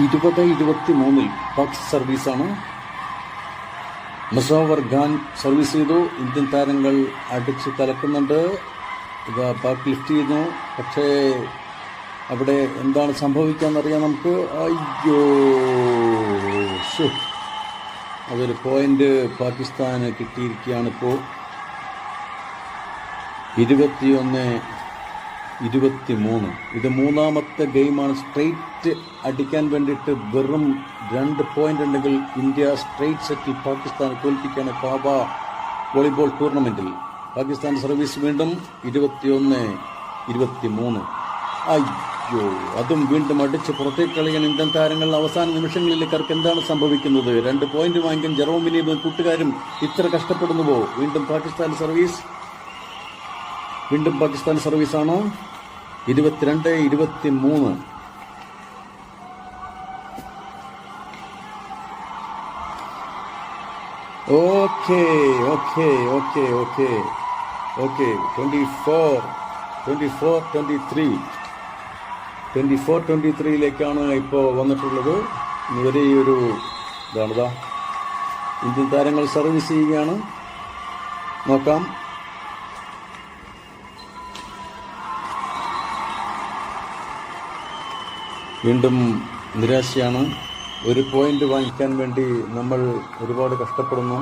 ഇരുപത് ഇരുപത്തി മൂന്നിൽ പാക് സർവീസാണ്. മുസാവർ ഖാൻ സർവീസ് ചെയ്തു. ഇന്ത്യൻ താരങ്ങൾ അടിച്ച് കലക്കുന്നുണ്ട്. ഇത് പാക്ക് ലിഫ്റ്റ് ചെയ്യുന്നു. പക്ഷേ അവിടെ എന്താണ് സംഭവിക്കാന്നറിയാം നമുക്ക്. അയ്യോ. അതൊരു പോയിന്റ് പാകിസ്ഥാന് കിട്ടിയിരിക്കുകയാണ് ഇപ്പോൾ ഇരുപത്തിയൊന്ന് ഇരുപത്തിമൂന്ന്. ഇത് മൂന്നാമത്തെ ഗെയിമാണ്. സ്ട്രെയിറ്റ് അടിക്കാൻ വേണ്ടിയിട്ട് വെറും രണ്ട് പോയിന്റ് ഉണ്ടെങ്കിൽ ഇന്ത്യ സ്ട്രെയിറ്റ് സെറ്റിൽ പാകിസ്ഥാനെ തോൽപ്പിക്കുകയാണ് പാബ വോളിബോൾ ടൂർണമെന്റിൽ. പാകിസ്ഥാൻ സർവീസ് വീണ്ടും ഇരുപത്തിയൊന്ന് ഇരുപത്തിമൂന്ന്. അയ്യോ അതും വീണ്ടും അടിച്ച് പുറത്തേക്ക് കളിയാൻ ഇന്ത്യൻ താരങ്ങൾ. അവസാന നിമിഷങ്ങളിലേക്ക് എന്താണ് സംഭവിക്കുന്നത്? രണ്ട് പോയിന്റ് വാങ്ങിക്കാൻ ജെറോമിനിയും കൂട്ടുകാരും ഇത്ര കഷ്ടപ്പെടുന്നുവോ? വീണ്ടും പാകിസ്ഥാൻ സർവീസ് വീണ്ടും പാകിസ്ഥാൻ സർവീസാണ്. ഇരുപത്തിരണ്ട് ഇരുപത്തി മൂന്ന് okay okay okay okay. Okay twenty four twenty four twenty three. Twenty four twenty ത്രീയിലേക്കാണ് ഇപ്പോൾ വന്നിട്ടുള്ളത്. ഇവരെ ഈ ഒരു ഇതാണിതാ. ഇന്ത്യൻ താരങ്ങൾ സർവീസ് ചെയ്യുകയാണ്. നോക്കാം. വീണ്ടും നിരാശയാണ്. ഒരു പോയിന്റ് വാങ്ങിക്കാൻ വേണ്ടി നമ്മൾ ഒരുപാട് കഷ്ടപ്പെടുന്നു.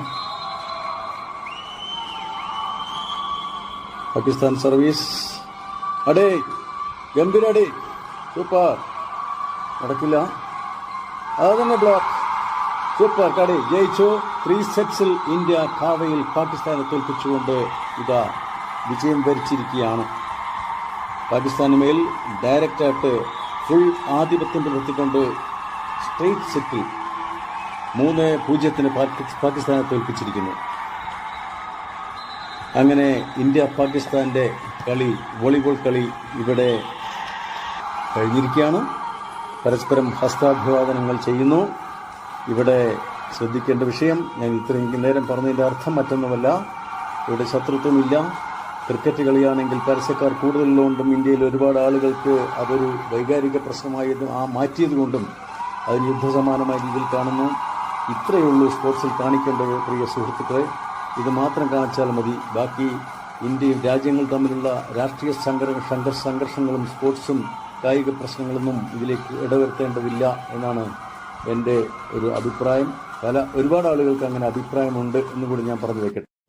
പാകിസ്ഥാൻ സർവീസ്. അടേ ഗംഭീര അടേ. സൂപ്പർ. നടക്കില്ല. അത് തന്നെ ബ്ലോക്ക് സൂപ്പർ കടി. ജയിച്ചു. ത്രീ സെറ്റ്സിൽ ഇന്ത്യ കാവയിൽ പാകിസ്ഥാനെ തോൽപ്പിച്ചുകൊണ്ട് ഇതാ വിജയം വരിച്ചിരിക്കുകയാണ്. പാകിസ്ഥാന് മേൽ ഡയറക്റ്റായിട്ട് ഫുൾ ആധിപത്യം പുലർത്തിക്കൊണ്ട് സ്ട്രെയിറ്റ് സെറ്റിൽ മൂന്ന് പൂജ്യത്തിന് പാകി- പാകിസ്ഥാനെ തോൽപ്പിച്ചിരിക്കുന്നു അങ്ങനെ ഇന്ത്യ പാകിസ്ഥാന്റെ കളി വോളിബോൾ കളി ഇവിടെ കഴിഞ്ഞിരിക്കുകയാണ്. പരസ്പരം ഹസ്താഭിവാദനങ്ങൾ ചെയ്യുന്നു. ഇവിടെ ശ്രദ്ധിക്കേണ്ട വിഷയം ഞാൻ ഇത്രയും നേരം പറഞ്ഞതിന്റെ അർത്ഥം മറ്റൊന്നുമല്ല. ഇവിടെ ശത്രുത്വമില്ല. ക്രിക്കറ്റ് കളിയാണെങ്കിൽ പരസ്യക്കാർ കൂടുതലുള്ളതുകൊണ്ടും ഇന്ത്യയിൽ ഒരുപാട് ആളുകൾക്ക് അതൊരു വൈകാരിക പ്രശ്നമായത് ആ മാറ്റിയതുകൊണ്ടും അതിന് യുദ്ധസമാനമായ രീതിയിൽ കാണുന്നു. ഇത്രയുള്ളൂ സ്പോർട്സിൽ കാണിക്കേണ്ടത് പ്രിയ സുഹൃത്തുക്കളെ. ഇത് മാത്രം കാണിച്ചാൽ മതി. ബാക്കി ഇന്ത്യയും രാജ്യങ്ങൾ തമ്മിലുള്ള രാഷ്ട്രീയ സംഘർഷ സംഘർഷ- സംഘർഷങ്ങളും സ്പോർട്സും കായിക പ്രശ്നങ്ങളൊന്നും ഇതിലേക്ക് ഇടവരുത്തേണ്ടതില്ല എന്നാണ് എന്റെ ഒരു അഭിപ്രായം. പല ഒരുപാട് ആളുകൾക്ക് അങ്ങനെ അഭിപ്രായമുണ്ട് എന്ന് കൂടി ഞാൻ പറഞ്ഞു വെക്കട്ടെ.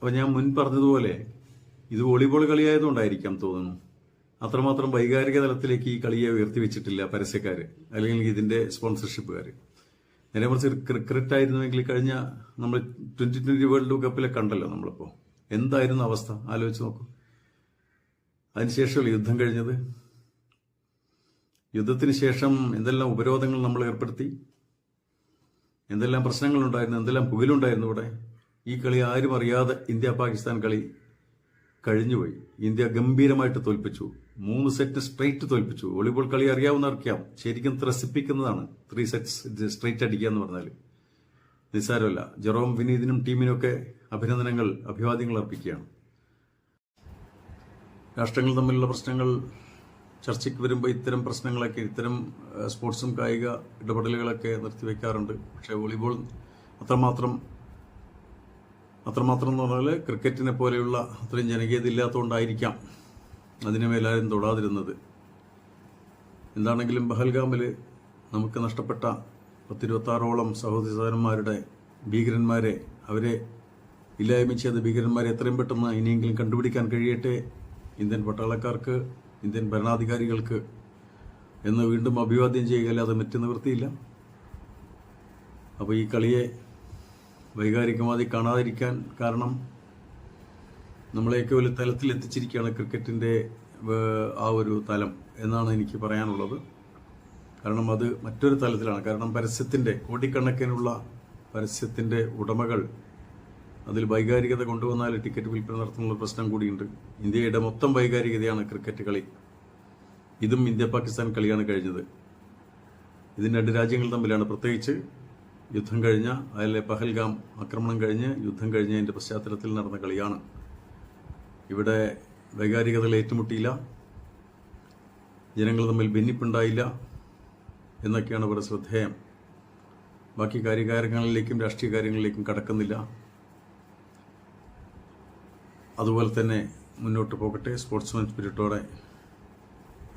അപ്പോൾ ഞാൻ മുൻ പറഞ്ഞതുപോലെ ഇത് വോളിബോൾ കളിയായതുകൊണ്ടായിരിക്കാം തോന്നുന്നു. അത്രമാത്രം വൈകാരിക തലത്തിലേക്ക് ഈ കളിയെ ഉയർത്തിവെച്ചിട്ടില്ല പരസ്യക്കാർ അല്ലെങ്കിൽ ഇതിന്റെ സ്പോൺസർഷിപ്പുകാർ നേരെ കുറച്ച് ക്രിക്കറ്റ് ആയിരുന്നുവെങ്കിൽ കഴിഞ്ഞ നമ്മൾ ട്വന്റി ട്വന്റി വേൾഡ് കപ്പിലെ കണ്ടല്ലോ നമ്മളിപ്പോൾ എന്തായിരുന്നു അവസ്ഥ? ആലോചിച്ച് നോക്കൂ. അതിനുശേഷമല്ലേ യുദ്ധം കഴിഞ്ഞത്? യുദ്ധത്തിന് ശേഷം എന്തെല്ലാം ഉപരോധങ്ങൾ നമ്മൾ ഏർപ്പെടുത്തി? എന്തെല്ലാം പ്രശ്നങ്ങളുണ്ടായിരുന്നു? എന്തെല്ലാം പുകലുണ്ടായിരുന്നു ഇവിടെ? ഈ കളി ആരും അറിയാതെ ഇന്ത്യ പാകിസ്ഥാൻ കളി കഴിഞ്ഞുപോയി. ഇന്ത്യ ഗംഭീരമായിട്ട് തോൽപ്പിച്ചു. മൂന്ന് സെറ്റ് സ്ട്രൈറ്റ് തോൽപ്പിച്ചു. വോളിബോൾ കളി അറിയാവുന്നവർക്കാം ശരിക്കും ത്രസിപ്പിക്കുന്നതാണ് ത്രീ സെറ്റ്സ് സ്ട്രൈറ്റ് അടിക്കുക എന്ന് പറഞ്ഞാൽ നിസ്സാരമല്ല. ജെറോം വിനീതിനും ടീമിനൊക്കെ അഭിനന്ദനങ്ങൾ അഭിവാദ്യങ്ങൾ അർപ്പിക്കുകയാണ്. രാഷ്ട്രങ്ങൾ തമ്മിലുള്ള പ്രശ്നങ്ങൾ ചർച്ചയ്ക്ക് വരുമ്പോൾ ഇത്തരം പ്രശ്നങ്ങളൊക്കെ ഇത്തരം സ്പോർട്സും കായിക ഇടപെടലുകളൊക്കെ നിർത്തിവെക്കാറുണ്ട്. പക്ഷേ വോളിബോൾ അത്രമാത്രം അത്രമാത്രം എന്ന് പറഞ്ഞാൽ ക്രിക്കറ്റിനെ പോലെയുള്ള അത്രയും ജനകീയത ഇല്ലാത്തതുകൊണ്ടായിരിക്കാം അതിനെ മേലാരും തൊടാതിരുന്നത്. എന്താണെങ്കിലും ബഹൽഗാമിൽ നമുക്ക് നഷ്ടപ്പെട്ട പത്തിരുപത്താറോളം സഹോദരി സഹോദരന്മാരുടെ ഭീകരന്മാരെ അവരെ ഇല്ലായ്മ ചെയ്ത ഭീകരന്മാരെ എത്രയും പെട്ടെന്ന് ഇനിയെങ്കിലും കണ്ടുപിടിക്കാൻ കഴിയട്ടെ. ഇന്ത്യൻ പട്ടാളക്കാർക്ക് ഇന്ത്യൻ ഭരണാധികാരികൾക്ക് എന്ന് വീണ്ടും അഭിവാദ്യം ചെയ്യുക അല്ലാതെ മറ്റു നിവൃത്തിയില്ല. അപ്പോൾ ഈ കളിയെ വൈകാരികമായി കാണാതിരിക്കാൻ കാരണം നമ്മളെയൊക്കെ ഒരു തലത്തിൽ എത്തിച്ചിരിക്കുകയാണ് ക്രിക്കറ്റിന്റെ ആ ഒരു തലം എന്നാണ് എനിക്ക് പറയാനുള്ളത്. കാരണം അത് മറ്റൊരു തലത്തിലാണ്. കാരണം പരസ്യത്തിന്റെ കോടിക്കണക്കിനുള്ള പരസ്യത്തിന്റെ ഉടമകൾ അതിൽ വൈകാരികത കൊണ്ടുവന്നാൽ ടിക്കറ്റ് വിൽപ്പന നടത്തുന്നുള്ള പ്രശ്നം കൂടിയുണ്ട്. ഇന്ത്യയുടെ മൊത്തം വൈകാരികതയാണ് ക്രിക്കറ്റ് കളി. ഇതും ഇന്ത്യ പാകിസ്ഥാൻ കളിയാണ് കഴിഞ്ഞത്. ഇതിന് രണ്ട് രാജ്യങ്ങൾ തമ്മിലാണ്. പ്രത്യേകിച്ച് യുദ്ധം കഴിഞ്ഞ അതിലെ പഹൽഗാം ആക്രമണം കഴിഞ്ഞ് യുദ്ധം കഴിഞ്ഞതിന്റെ പശ്ചാത്തലത്തിൽ നടന്ന കളിയാണ്. ഇവിടെ വൈകാരികതകൾ ഏറ്റുമുട്ടിയില്ല. ജനങ്ങൾ തമ്മിൽ ഭിന്നിപ്പുണ്ടായില്ല എന്നൊക്കെയാണ് ഇവിടെ ശ്രദ്ധേയം. ബാക്കി കാര്യകാരങ്ങളിലേക്കും രാഷ്ട്രീയ കാര്യങ്ങളിലേക്കും കടക്കുന്നില്ല. അതുപോലെ തന്നെ മുന്നോട്ട് പോകട്ടെ സ്പോർട്സ്മാൻ സ്പിരിറ്റോടെ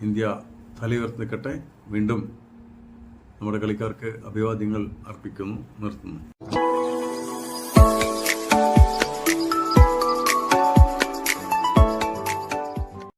ഇന്ത്യ തലയുയർത്തി നിൽക്കട്ടെ. വീണ്ടും നമ്മുടെ കളിക്കാർക്ക് അഭിവാദ്യങ്ങൾ അർപ്പിക്കുന്നു നിർത്തുന്നു.